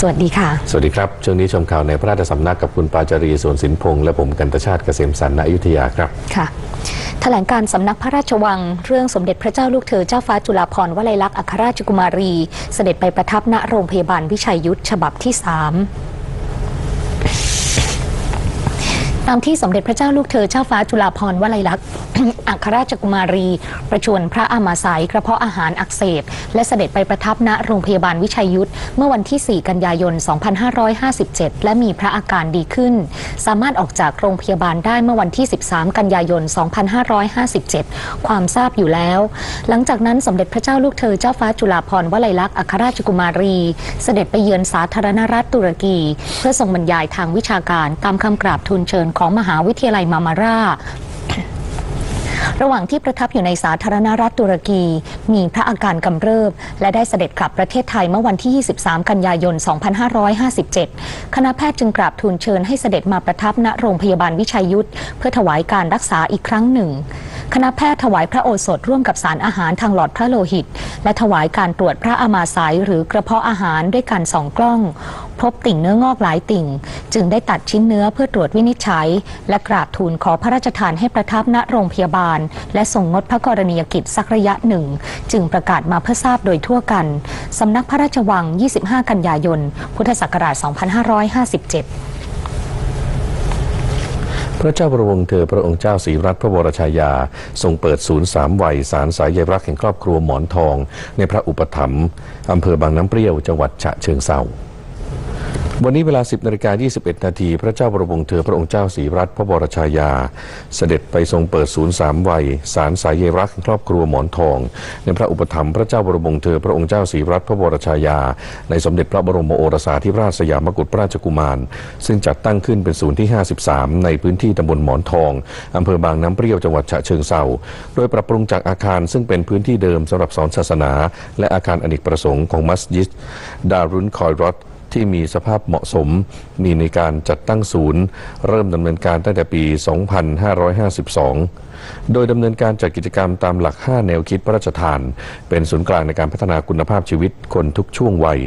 สวัสดีค่ะ สวัสดีครับช่วงนี้ชมข่าวในพระราชสำนักกับคุณปาจารีสวนสินพงษ์และผมกันตชาติเกษมสันต์ณอยุธยาครับค่ะแถลงการสำนักพระราชวัง เรื่องสมเด็จพระเจ้าลูกเธอเจ้าฟ้าจุฬาภรณ์วลัยลักษณ์อัครราชกุมารี เสด็จไปประทับณโรงพยาบาลวิชัยยุทธฉบับที่ 3 ตามที่สมเด็จพระเจ้าลูกเธอเจ้าฟ้าจุฬาภรณ์วลัยลักษณ์อัครราชกุมารี ประชวรพระอามาสายกระเพาะอาหารอักเสบ และเสด็จไปประทับณโรงพยาบาลวิชัยยุทธเมื่อวันที่ 4 กันยายน 2557 และมีพระอาการดีขึ้น สามารถออกจากโรงพยาบาลได้เมื่อวันที่ 13 กันยายน 2557 ความทราบอยู่แล้ว หลังจากนั้นสมเด็จพระเจ้าลูกเธอเจ้าฟ้าจุฬาภรณ์วลัยลักษณ์อัครราชกุมารี เสด็จไปเยือนสาธารณรัฐตุรกี เพื่อทรงบรรยายทางวิชาการตามคำกราบทูลเชิญของมหาวิทยาลัยมามาราระหว่างที่ประทับอยู่ในสาธารณรัฐตุรกี มีพระอาการกำเริบ และได้เสด็จกลับประเทศไทยเมื่อวันที่ 23 กันยายน 2557 คณะแพทย์จึงกราบทูลเชิญให้เสด็จมาประทับณโรงพยาบาลวิชัยยุทธเพื่อถวายการรักษาอีกครั้งหนึ่ง คณะแพทย์ถวายพระโอสถร่วมกับสารอาหารทางหลอดพระโลหิต และถวายการตรวจพระอามาสายหรือกระเพาะอาหารด้วยการส่องกล้อง พบติ่งเนื้องอกหลายติ่ง จึงได้ตัดชิ้นเนื้อเพื่อตรวจวินิจฉัย และกราบทูลขอพระราชทานให้ประทับณโรงพยาบาล และส่งงดพระกรณียกิจสักระยะหนึ่ง จึงประกาศมาเพื่อทราบโดยทั่วกัน สำนักพระราชวัง 25 กันยายน พุทธศักราช 2557 พระเจ้าประวงเธอพระองค์เจ้าศรีรัตน์พระวรชายา ทรงเปิดศูนย์สามวัยสารสายใยรักแห่งครอบครัวหมอนทอง ในพระอุปถัมภ์อำเภอบางน้ำเปรี้ยวจังหวัดฉะเชิงเทรา วันนี้เวลา 10นาฬิกา21 นาทีพระเจ้าบรมวงศ์เธอพระองค์เจ้าศรีรัตนพระวรชายา เสด็จไปทรงเปิดศูนย์สามวัยสารสายใยรักครอบครัวหมอนทอง ในพระอุปถัมภ์พระเจ้าบรมวงศ์เธอพระองค์เจ้าศรีรัตนพระวรชายา ในสมเด็จพระบรมโอรสาธิราชสยามกุฎราชกุมาร ซึ่งจัดตั้งขึ้นเป็นศูนย์ที่ 53 ในพื้นที่ตำบลหมอนทองอำเภอบางน้ำเปรี้ยวจังหวัดฉะเชิงเทราโดยปรับปรุงจากอาคารซึ่งเป็นพื้นที่เดิมสำหรับสอนศาสนา และอาคารอเนกประสงค์ของมัสยิดดารุนคอยรอด ที่มีสภาพเหมาะสม มีในการจัดตั้งศูนย์ เริ่มดำเนินการตั้งแต่ปี 2552 โดยดำเนินการจัดกิจกรรมตามหลัก 5 แนวคิดพระราชทาน เป็นศูนย์กลางในการพัฒนาคุณภาพชีวิตคนทุกช่วงวัย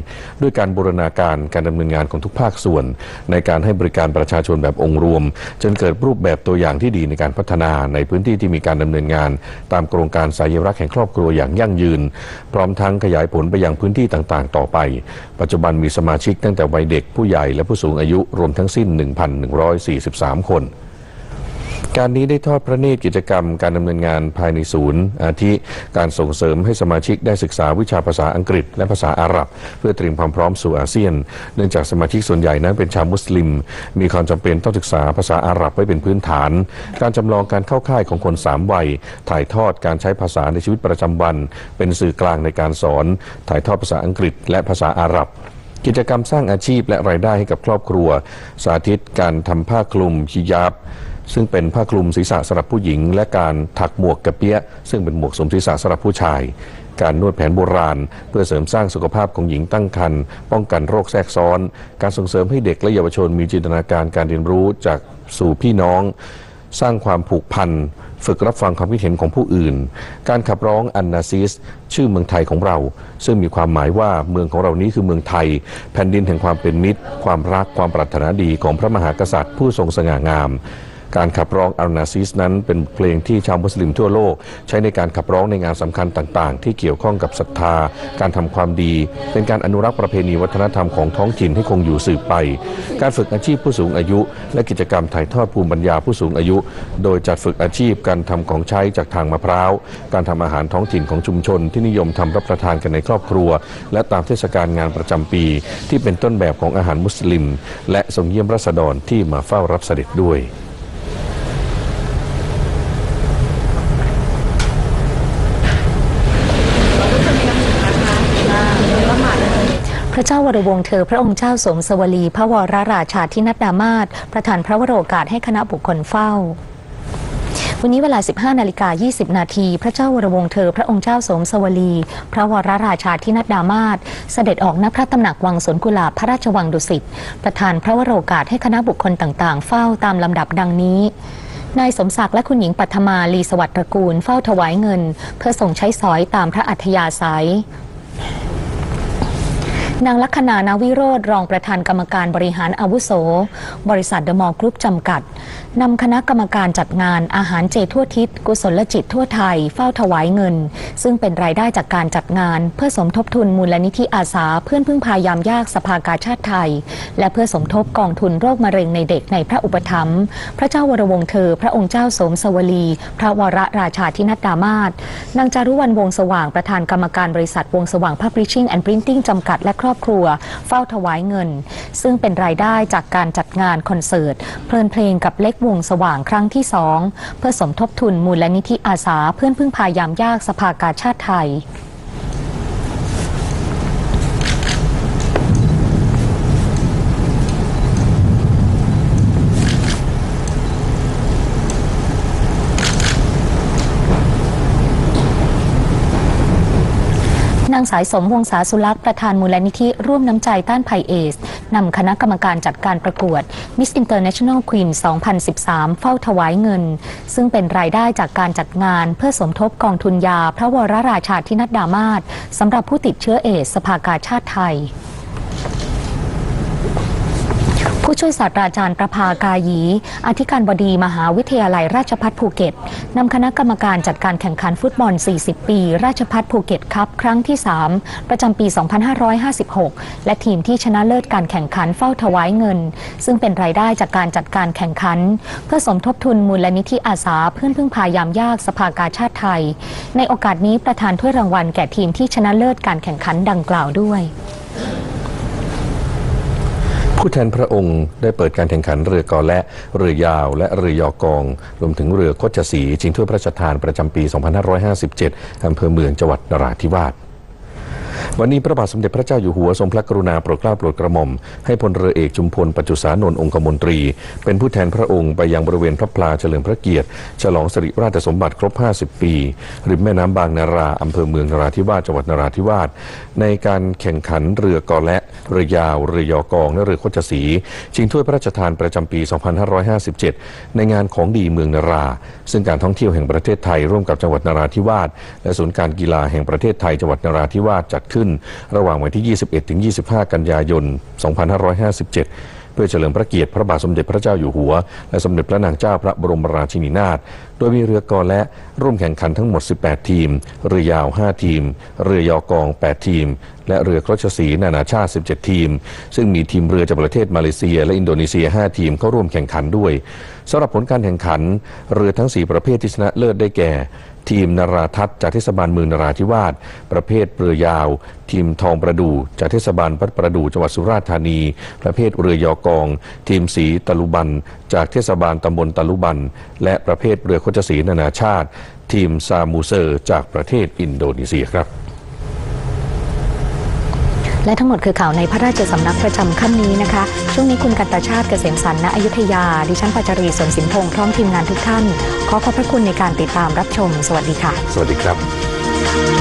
ด้วยการบูรณาการการดำเนินงานของทุกภาคส่วน ในการให้บริการประชาชนแบบองค์รวม จนเกิดรูปแบบตัวอย่างที่ดีในการพัฒนาในพื้นที่ที่มีการดำเนินงาน ตามโครงการสายรักแห่งครอบครัวอย่างยั่งยืน พร้อมทั้งขยายผลไปยังพื้นที่ต่างๆ ต่อไป ปัจจุบันมีสมาชิกตั้งแต่วัยเด็กผู้ใหญ่และผู้สูงอายุรวมทั้งสิ้น 1,143 คน การนี้ได้ทอดพระเนตรกิจกรรมการดำเนินงานภายในศูนย์ อาทิการส่งเสริมให้สมาชิกได้ศึกษาวิชาภาษาอังกฤษ และภาษาอาหรับ เพื่อเตรียมความพร้อมสู่อาเซียน เนื่องจากสมาชิกส่วนใหญ่นั้นเป็นชาวมุสลิม มีความจำเป็นต้องศึกษาภาษาอาหรับไว้เป็นพื้นฐาน การจำลองการเข้าค่ายของคนสามวัย ถ่ายทอดการใช้ภาษาในชีวิตประจำวัน เป็นสื่อกลางในการสอน ถ่ายทอดภาษาอังกฤษ และภาษาอาหรับ กิจกรรมสร้างอาชีพและรายได้ให้กับครอบครัว สาธิตการทำผ้าคลุมฮิญาบซึ่งเป็นผ้าคลุมศีรษะสำหรับผู้หญิง และการถักหมวกกระเปียะซึ่งเป็นหมวกสวมศีรษะสำหรับผู้ชาย การนวดแผนโบราณ เพื่อเสริมสร้างสุขภาพของหญิงตั้งครรภ์ป้องกันโรคแทรกซ้อน การส่งเสริมให้เด็กและเยาวชนมีจินตนาการการเรียนรู้จากสู่พี่น้อง สร้างความผูกพัน ฝึกรับฟังความคิดเห็นของผู้อื่น การขับร้องอันนาซิส ชื่อเมืองไทยของเรา ซึ่งมีความหมายว่าเมืองของเรานี้คือเมืองไทย แผ่นดินแห่งความเป็นมิตร ความรักความปรารถนาดีของพระมหากษัตริย์ผู้ทรงสง่างาม การขับร้องอัลนาซิสนั้นเป็นเพลงที่ชาวมุสลิมทั่วโลก ใช้ในการขับร้องในงานสำคัญต่างๆ ที่เกี่ยวข้องกับศรัทธา การทำความดี เป็นการอนุรักษ์ประเพณีวัฒนธรรมของท้องถิ่นให้คงอยู่สืบไป การฝึกอาชีพผู้สูงอายุ และกิจกรรมถ่ายทอดภูมิปัญญาผู้สูงอายุ โดยจัดฝึกอาชีพการทำของใช้จากทางมะพร้าว การทำอาหารท้องถิ่นของชุมชน ที่นิยมทำรับประทานกันในครอบครัว และตามเทศกาลงานประจำปี ที่เป็นต้นแบบของอาหารมุสลิม และทรงเยี่ยมรัษฎรที่มาเฝ้ารับเสด็จด้วย พ ระเจ้าวรวงเธอพระองค์เจ้าสมสวลี พระวรราชาธินัดดามาศประธานพระวโรกาสให้คณะบุคคลเฝ้าวันนี้เวลา 15 นาฬิกา 20 นาที พระเจ้าวรวงเธอ พระองค์เจ้าสมสวลี พระวรราชาธินัดดามาศเสด็จออกณพระตำหนักวังสวนกุหลาบพระราชวังดุสิต ประธานพระวโรกาสให้คณะบุคคลต่างๆ เฝ้าตามลำดับดังนี้ นายสมศักดิ์และคุณหญิงปัทมาลีสวัสดิ์ตระกูลเฝ้าถวายเงิน เพื่อส่งใช้สอยตามพระอัธยาศัย นางลัคนานาวิโรธรองประธานกรรมการบริหารอาวุโส บริษัทเดอะมอลล์กรุ๊ปจำกัดนำคณะกรรมการจัดงานอาหารเจทั่วทิศ กุศลจิตทั่วไทย เฝ้าถวายเงิน ซึ่งเป็นรายได้จากการจัดงาน เพื่อสมทบทุนมูลนิธิอาสา เพื่อนพึ่งพายามยากสภากาชาติไทย และเพื่อสมทบกองทุนโรคมะเร็งในเด็กในพระอุปถัมภ์พระเจ้าวรวงศ์เธอ พระองค์เจ้าสมสวลี พระวรราชาธินัดดามาศนางจารุวรรณวงศ์สว่างประธานกรรมการบริษัทวงสว่าง Publishing and Printing จำกัดและครอบครัว เฝ้าถวายเงิน ซึ่งเป็นรายได้จากการจัดงานคอนเสิร์ต เพลินเพลงกับเล็กวงสว่างครั้งที่สองเพื่อสมทบทุนมูลนิธิอาสาเพื่อนพึ่งพายามยากสภากาชาติไทย นางสายสมวงศาสุลักษ์ประธานมูลนิธิร่วมน้ำใจต้านภัยเอสนำคณะกรรมการจัดการประกวด Miss International Queen 2013 เฝ้าถวายเงิน ซึ่งเป็นรายได้จากการจัดงานเพื่อสมทบกองทุนยา พระวรราชาธินัดดามาศสำหรับผู้ติดเชื้อเอสสภากาชาติไทย ผู้ ช่วยศาสตราจารย์ประภากายีอธิการบดีมหาวิทยาลัยราชภัฏภูเก็ตนำคณะกรรมการจัดการแข่งขันฟุตบอล 40 ปี ราชภัฏภูเก็ตคัพครั้งที่ 3 ประจำปี 2556 และทีมที่ชนะเลิศการแข่งขันเฝ้าถวายเงิน ซึ่งเป็นรายได้จากการจัดการแข่งขัน เพื่อสมทบทุนมูลนิธิอาสาเพื่อนพึ่งพายามยากสภากาชาติไทย ในโอกาสนี้ประธานถ้วยรางวัลแก่ทีมที่ชนะเลิศการแข่งขันดังกล่าวด้วย ผู้แทนพระองค์ได้เปิดการแข่งขันเรือกอและเรือยาวและเรือยอกอง รวมถึงเรือโคจสีชิงถ้วยพระราชทานประจำปี 2557อำเภอเมืองจังหวัดนราธิวาส วันนี้พระบาทสมเด็จพระเจ้าอยู่หัวทรงพระกรุณาโปรดเกล้าโปรดกระหม่อม ให้พลเรือเอกจุมพลปัจจุสานนท์องคมนตรี เป็นผู้แทนพระองค์ไปยังบริเวณพระพลาเฉลิมพระเกียรติ ฉลองสิริราชสมบัติครบ 50 ปี ริมแม่น้ำบางนาราอำเภอเมืองนราธิวาสจังหวัดนราธิวาสในการแข่งขันเรือกอและเรือยาว เรือยอกองและเรือโคจสี ชิงถ้วยพระราชทานประจำปี 2557 ในงานของดีเมืองนารา ซึ่งการท่องเที่ยวแห่งประเทศไทยร่วมกับจังหวัดนราธิวาสและศูนย์การกีฬาแห่งประเทศไทยจังหวัดนราธิวาสจัดขึ้นระหว่างวันที่ 21 ถึง 25 กันยายน 2557 เพื่อเฉลิมพระเกียรติพระบาทสมเด็จพระเจ้าอยู่หัว และสมเด็จพระนางเจ้าพระบรมราชินีนาถ โดยมีเรือกอและร่วมแข่งขันทั้งหมด 18 ทีม เรือยาว 5 ทีม เรือยอกอง 8 ทีม และเรือโคชสีนานาชาติ 17 ทีม ซึ่งมีทีมเรือจากประเทศมาเลเซีย และอินโดนีเซีย 5 ทีมเข้าร่วมแข่งขันด้วยสำหรับผลการแข่งขัน เรือทั้ง 4 ประเภทที่ชนะเลิศได้แก่ ทีมนราทัศน์จากเทศบาลเมืองนราธิวาส ประเภทเรือยาว ทีมทองประดูจากเทศบาลพัดประดูจังหวัดสุราษฎร์ธานี ประเภทเรือยอกอง ทีมสีตะลุบัน จากเทศบาลตำบลตะลุบัน และประเภทเรือโคจสีนานาชาติ ทีมซามูเซอร์ จากประเทศอินโดนีเซียครับ และทั้งหมดคือข่าวในพระราชสำนักประจำค่ำนี้นะคะ ช่วงนี้คุณกันตาชาติเกษมสันณอยุธยา ดิฉันปัจจรีสนสินพงษ์พร้อมทีมงานทุกท่าน ขอขอบพระคุณในการติดตามรับชม สวัสดีค่ะ สวัสดีครับ